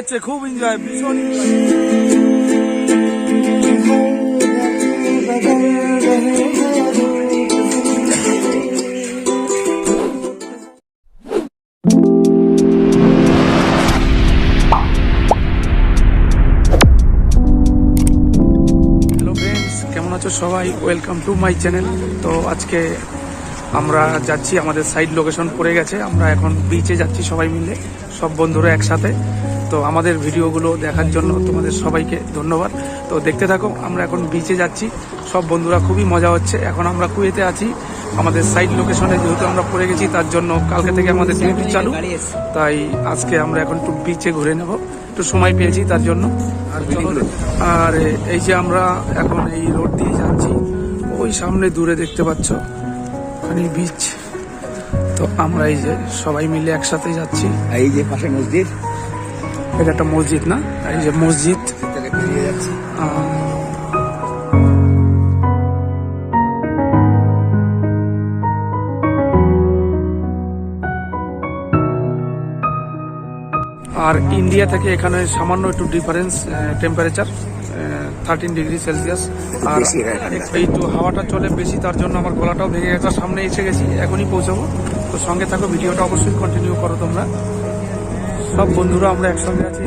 হচ্ছে খুব এনজয় ভীষণ সবাই? ওয়েলকাম টু মাই চ্যানেল তো আজকে আমরা যাচ্ছি, আমাদের সাইড লোকেশন পড়ে গেছে। আমরা এখন বিচে যাচ্ছি সবাই মিলে, সব বন্ধুরা একসাথে। তো আমাদের ভিডিওগুলো দেখার জন্য তোমাদের সবাইকে ধন্যবাদ। তো দেখতে থাকো আমরা এখন বিচে যাচ্ছি। সব বন্ধুরা খুবই মজা হচ্ছে। এখন আমরা কুয়েতে আছি। আমাদের সাইড লোকেশনে যেহেতু আমরা পড়ে গেছি তার জন্য কালকে থেকে আমাদের ডিউটি চালু। তাই আজকে আমরা এখন একটু বিচে ঘুরে নেব। একটু সময় পেয়েছি তার জন্য। আর আর এই যে আমরা এখন এই রোড দিয়ে যাচ্ছি ওই সামনে দূরে দেখতে পাচ্ছ ওখানে বিচ তো আমরা এই যে সবাই মিলে একসাথে যাচ্ছি। এই যে পাশে মসজিদ? এটা একটা মসজিদ না? এই যে মসজিদ। আর ইন্ডিয়া থেকে এখানে সামান্য একটু difference temperature thirteen degree celsius আর এই। একটু হাওয়াটা চলে বেশি তার জন্য আমার গলাটাও ভেঙে গেছে। সামনে এসে গেছি এখনই পৌঁছাবো। তো সঙ্গে থাকো ভিডিওটা অবশ্যই কন্টিনিউ করো তোমরা। সব বন্ধুরা আমরা একসঙ্গে আছি।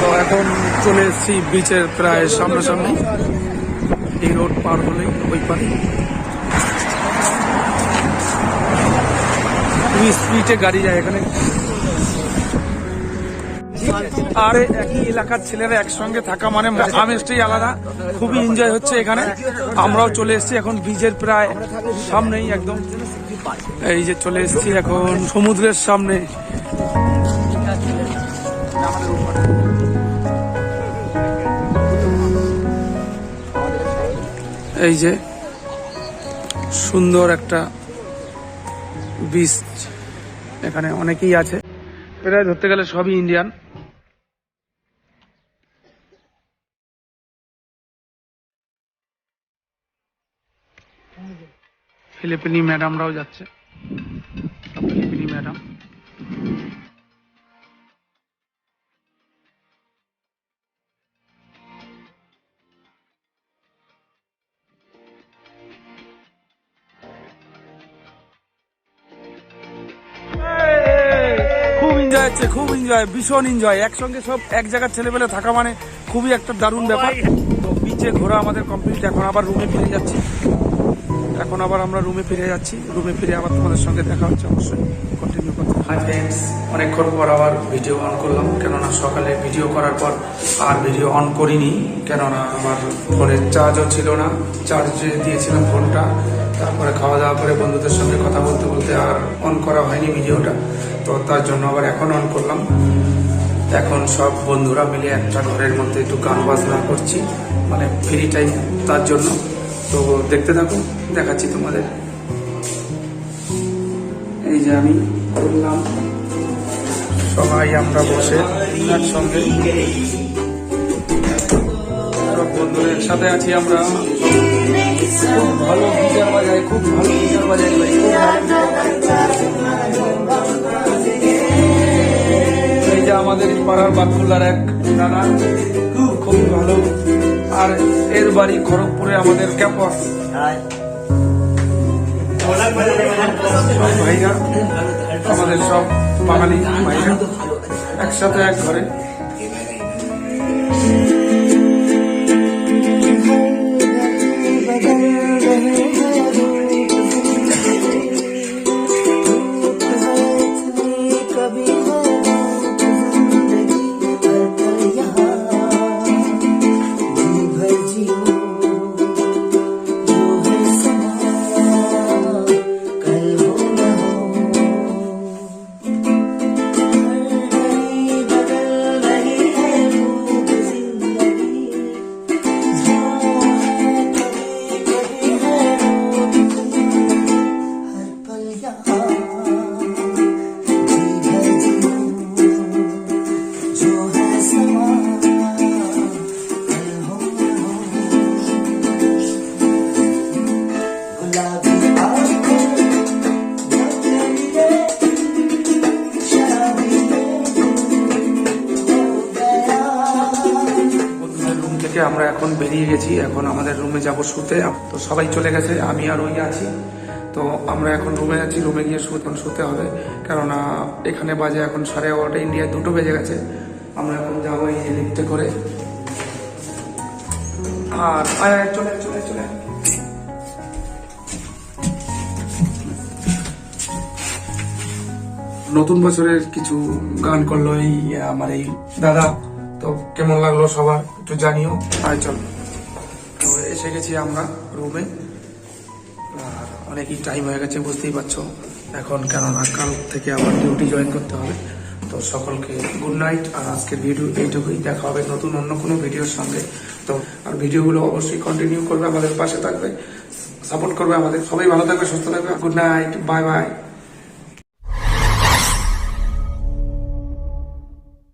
তো এখন চলে এসেছি বিচের প্রায় সামনাসামনি। এই রোড পার হলেই ওই পারে খুবই স্পিডে গাড়ি যায় এখানে। আর একই এলাকার ছেলেরা একসঙ্গে থাকা মানে আমেজটাই আলাদা। খুবই এনজয় হচ্ছে এখানে। আমরাও চলে এসেছি। এখন বিচের প্রায় সামনেই একদম। এই যে চলে এসেছি এখন সমুদ্রের সামনে। এই যে সুন্দর একটা বিচ এখানে অনেকেই আছে। প্রায় ধরতে গেলে সবই ইন্ডিয়ান ফিলিপিনি ম্যাডামরাও যাচ্ছে। ফিলিপিনি ম্যাডাম। খুব এনজয় খুব এনজয় ভীষণ এনজয় একসঙ্গে সব এক জায়গার ছেলেবেলে থাকা মানে খুবই একটা দারুণ ব্যাপার। তো বিচে ঘোরা আমাদের কমপ্লিট এখন আবার রুমে ফিরে যাচ্ছি। এখন আবার আমরা রুমে ফিরে যাচ্ছি। রুমে ফিরে আবার তোমাদের সঙ্গে দেখা হচ্ছে অবশ্যই। কন্টিনিউ করতে হাই ফ্রেন্ডস অনেকক্ষণ পর আবার ভিডিও অন করলাম। কেননা সকালে ভিডিও করার পর আর ভিডিও অন করিনি। কেননা আমার ফোনের চার্জও ছিল না। চার্জ দিয়েছিলাম ফোনটা তারপরে খাওয়া দাওয়া করে বন্ধুদের সঙ্গে কথা বলতে বলতে আর অন করা হয়নি ভিডিওটা তো তার জন্য আবার এখন অন করলাম। এখন সব বন্ধুরা মিলে একটা ঘরের মধ্যে একটু গান বাজনা করছি। মানে ফ্রি টাইম তার জন্য। তো দেখতে থাকো, দেখাচ্ছি তোমাদের। এই যে আমি করলাম। সবাই আমরা বসে একসঙ্গে। সব বন্ধুরা একসাথে আছি আমরা। খুব ভালো গিটার বাজায় খুব ভালো গিটার বাজায় এই যে আমাদের পাড়ার বাকুলার এক নানা, খুব ভালো। আর এর বাড়ি খড়গপুরে আমাদের ক্যাম্পাস। ভাইরা আমাদের সব বাঙালি ভাইরা একসাথে এক ঘরে। থেকে আমরা এখন বেরিয়ে গেছি। এখন আমাদের রুমে যাব শুতে। তো সবাই চলে গেছে, আমি আর ওই আছি। তো আমরা এখন রুমে আছি রুমে গিয়ে এখন শুতে হবে। কেননা এখানে বাজে এখন সাড়ে এগারোটা ইন্ডিয়ায় দুটো বেজে গেছে। আমরা এখন যাব এই লিফ্টে করে। আর চলে চলে চলে নতুন বছরের কিছু গান করল এই, আমার এই দাদা। তো কেমন লাগল সবার? একটু জানিও। আয় চল। তো এসে গেছি আমরা রুমে অনেকই টাইম হয়ে গেছে, বুঝতেই পারছ। এখন কেননা কাল থেকে আবার ডিউটি জয়েন করতে হবে। তো সকলকে গুড নাইট আর আজকের ভিডিও এইটুকুই। দেখা হবে নতুন অন্য কোনো ভিডিওর সঙ্গে। তো আর ভিডিওগুলো অবশ্যই কন্টিনিউ করবে আমাদের পাশে থাকবে। সাপোর্ট করবে আমাদের। সবাই ভালো থাকবে, সুস্থ থাকবে। Good night bye bye